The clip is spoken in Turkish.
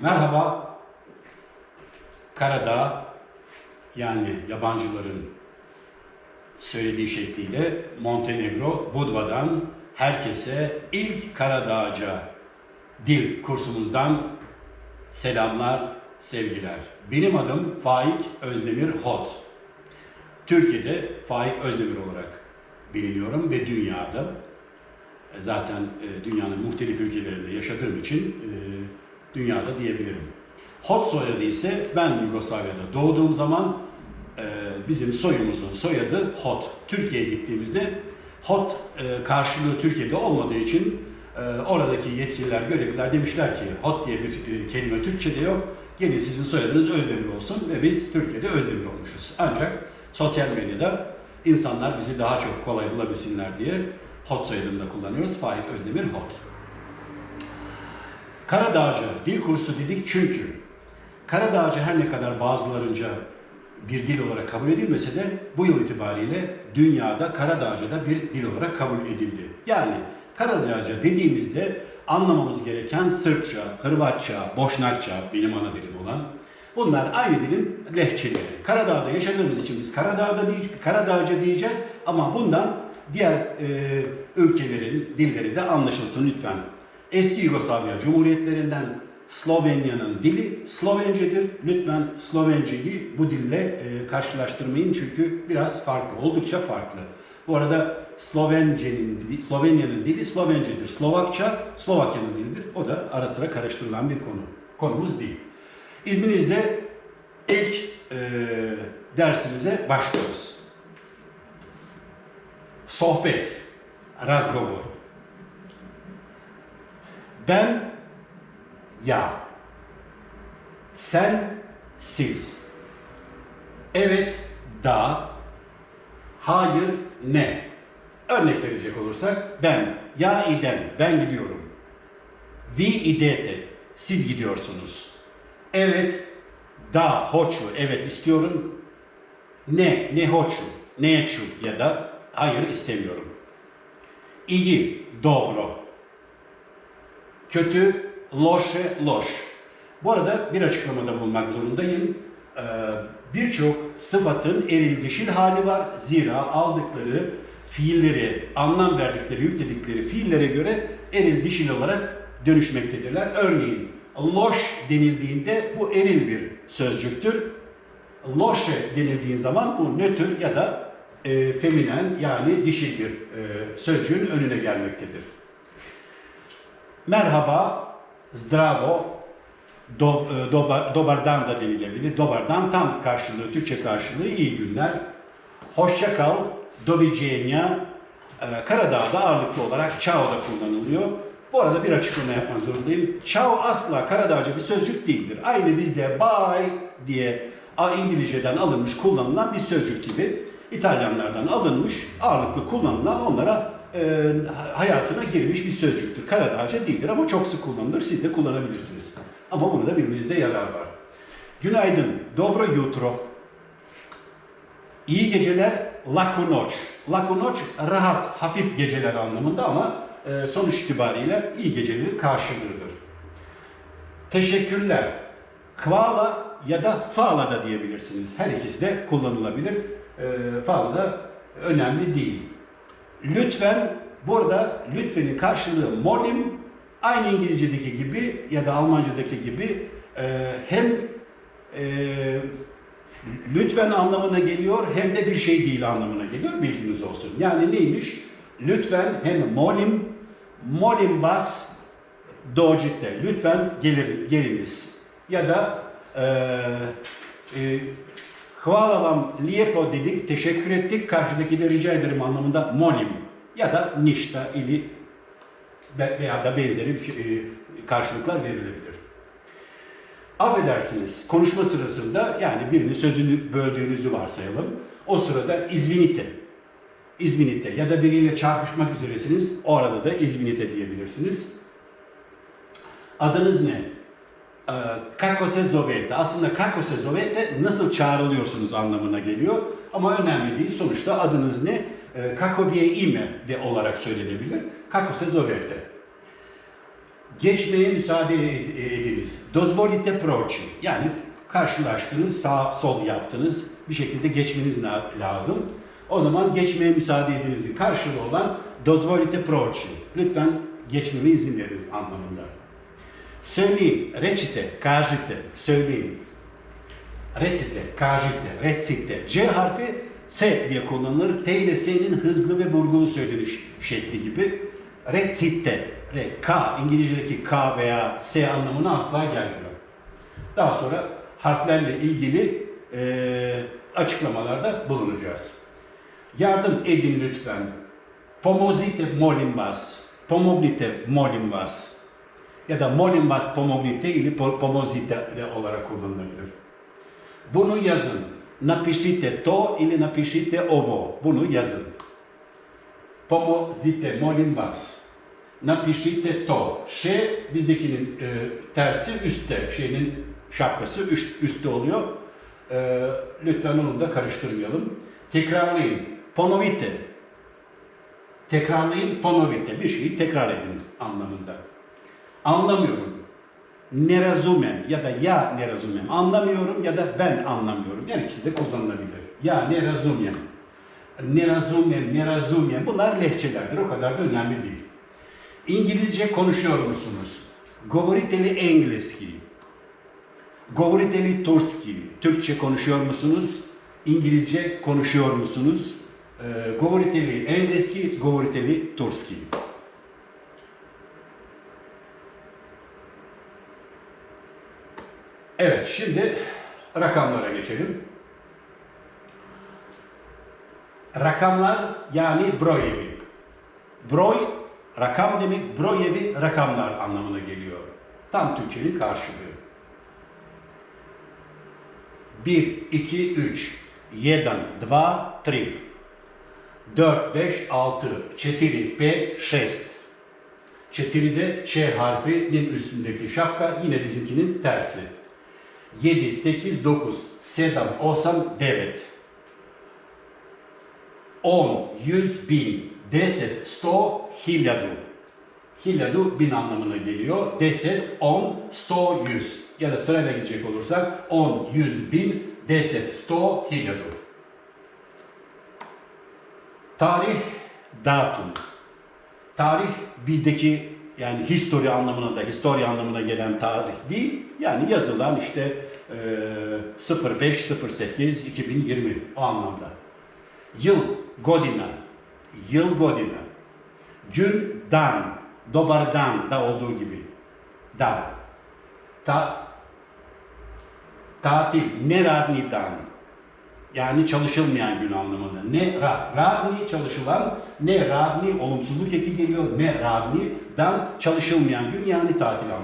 Merhaba. Karadağ yani yabancıların söylediği şekliyle Montenegro, Budva'dan herkese ilk Karadağca dil kursumuzdan selamlar, sevgiler. Benim adım Faik Özdemir Hot. Türkiye'de Faik Özdemir olarak biliniyorum ve dünyada e, zaten e, dünyanın muhtelif ülkelerinde yaşadığım için e, dünyada diyebilirim. Hot soyadı ise ben Yugoslavya'da doğduğum zaman e, bizim soyumuzun soyadı Hot. Türkiye'ye gittiğimizde Hot e, karşılığı Türkiye'de olmadığı için e, oradaki yetkililer, görevliler demişler ki Hot diye bir e, kelime Türkçe'de yok. Gelin sizin soyadınız Özdemir olsun ve biz Türkiye'de Özdemir olmuşuz. Ancak sosyal medyada insanlar bizi daha çok kolay bulabilsinler diye Hot soyadını da kullanıyoruz. Faik Özdemir Hot. Karadağcı dil kursu dedik çünkü Karadağcı her ne kadar bazılarınca bir dil olarak kabul edilmese de bu yıl itibariyle dünyada Karadağcı da bir dil olarak kabul edildi. Yani Karadağcı dediğimizde anlamamız gereken Sırpça, Hırvatça, Boşnakça benim ana dilim olan bunlar aynı dilin lehçeleri. Karadağ'da yaşadığımız için biz Karadağ'da değil, Karadağcı diyeceğiz ama bundan diğer e, ülkelerin dilleri de anlaşılsın lütfen. Eski Yugoslavya Cumhuriyetlerinden Slovenya'nın dili Slovencedir. Lütfen Slovenceyi bu dille e, karşılaştırmayın çünkü biraz farklı, oldukça farklı. Bu arada Slovence'nin dili, Slovenya'nın dili Slovencedir. Slovakça Slovakya'nın dilidir. O da ara sıra karıştırılan bir konu. Konumuz değil. İzninizle ilk e, dersimize başlıyoruz. Sohbet, razgovor. Ben ya. Sen siz. Evet da. Hayır ne. Örnek verecek olursak ben ya iden ben gidiyorum. Vi idete siz gidiyorsunuz. Evet da hoću evet istiyorum. Ne ne hoću neću ya da hayır istemiyorum. İyi dobro kötü, loşe, loş. Bu arada bir açıklamada bulunmak zorundayım. Ee, Birçok sıfatın eril dişil hali var. Zira aldıkları fiilleri, anlam verdikleri, yükledikleri fiillere göre eril dişil olarak dönüşmektedirler. Örneğin loş denildiğinde bu eril bir sözcüktür. Loşe denildiği zaman bu nötr ya da e, feminen yani dişil bir e, sözcüğün önüne gelmektedir. Merhaba, zdravo, do, e, doba, dobardan da denilebilir. Dobardan tam karşılığı, Türkçe karşılığı iyi günler. Hoşça kal, doviđenja. E, Karadağ'da ağırlıklı olarak çao da kullanılıyor. Bu arada bir açıklama yapmak zorundayım. Çao asla Karadağca bir sözcük değildir. Aynı bizde bye diye İngilizceden alınmış, kullanılan bir sözcük gibi İtalyanlardan alınmış, ağırlıklı kullanılan onlara e, hayatına girmiş bir sözcüktür. Karadağca değildir ama çok sık kullanılır. Siz de kullanabilirsiniz. Ama bunu da bilmenizde yarar var. Günaydın. Dobro jutro. İyi geceler. Laku noć. Laku noć rahat, hafif geceler anlamında ama e, sonuç itibariyle iyi gecelerin karşılığıdır. Teşekkürler. Hvala ya da fala da diyebilirsiniz. Her ikisi de kullanılabilir. E, fazla da önemli değil. Lütfen burada lütfenin karşılığı molim aynı İngilizce'deki gibi ya da Almanca'daki gibi e, hem e, lütfen anlamına geliyor hem de bir şey değil anlamına geliyor bilginiz olsun. Yani neymiş? Lütfen hem molim molim bas dođite. Lütfen gelir, geliniz. Ya da e, e, hvala vam lijepo dedik, teşekkür ettik, karşıdaki de rica ederim anlamında molim ya da nişta ili veya da benzeri bir şey, e, karşılıklar verilebilir. Affedersiniz, konuşma sırasında yani birinin sözünü böldüğünüzü varsayalım. O sırada izvinite, izvinite ya da biriyle çarpışmak üzeresiniz. O arada da izvinite diyebilirsiniz. Adınız ne? Ee, Kako se zovete. Aslında kako se zovete nasıl çağrılıyorsunuz anlamına geliyor. Ama önemli değil. Sonuçta adınız ne? Ee, Kako diye ime de olarak söylenebilir. Kako se zovete. Geçmeye müsaade ed- ediniz. Dozvolite proci. Yani karşılaştınız, sağ sol yaptınız. Bir şekilde geçmeniz la- lazım. O zaman geçmeye müsaade edinizin karşılığı olan dozvolite proci. Lütfen geçmeme izin veriniz anlamında. Söyleyin, recite, kažite, söyleyin. Recite, kažite, recite. C harfi S diye kullanılır. T ile S'nin hızlı ve vurgulu söyleniş şekli gibi. Recite, re, K, İngilizce'deki K veya S anlamına asla gelmiyor. Daha sonra harflerle ilgili eee, açıklamalarda bulunacağız. Yardım edin lütfen. Pomozite molim vas. Pomognite molim vas. Ya da molim vas pomognite ili po- pomozite olarak kullanılabilir. Bunu yazın. Napišite to ili napišite ovo. Bunu yazın. Pomozite molim vas. Napišite to. Ş bizdekinin e, tersi üstte. Şeyin şapkası üst, üstte oluyor. E, lütfen onu da karıştırmayalım. Tekrarlayın. Ponovite. Tekrarlayın. Ponovite. Bir şeyi tekrar edin anlamında. Anlamıyorum. Ne razumem ya da ya ne razumem. Anlamıyorum ya da ben anlamıyorum. Her ikisi de kullanılabilir. Ya ne razumem. Ne razumem, ne razumem. Bunlar lehçelerdir. O kadar da önemli değil. İngilizce konuşuyor musunuz? Govorite li engleski? Govorite turski? Türkçe konuşuyor musunuz? İngilizce konuşuyor musunuz? Ee, Govorite li engleski, govorite li turski? Evet, şimdi rakamlara geçelim. Rakamlar yani brojevi. Broj, rakam demek, brojevi rakamlar anlamına geliyor. Tam Türkçenin karşılığı. 1, 2, 3, 1, 2, 3, 4, 5, 6, 4, 5, 6. 4 de Ç harfinin üstündeki şapka yine bizimkinin tersi. 7, 8, 9, 7, 8, 9. 10, 100, 1000, 10, 100, hiljadu. Hiljadu bin anlamına geliyor. 10, 10, 100, 100. Ya da sırayla gidecek olursak 10, 100, 1000, 10, 100, hiljadu. Tarih, datum. Tarih bizdeki yani history anlamına da history anlamına gelen tarih değil. Yani yazılan işte eee 05 08 2020 o anlamda. Yıl godina. Yıl godina. Gün dan. Dobar dan da olduğu gibi. Dan. Ta tatil ne radni dan. Yani çalışılmayan gün anlamında. Ne ra, radni çalışılan, ne radni olumsuzluk eki geliyor, ne radni dan çalışılmayan gün yani tatil anlamında.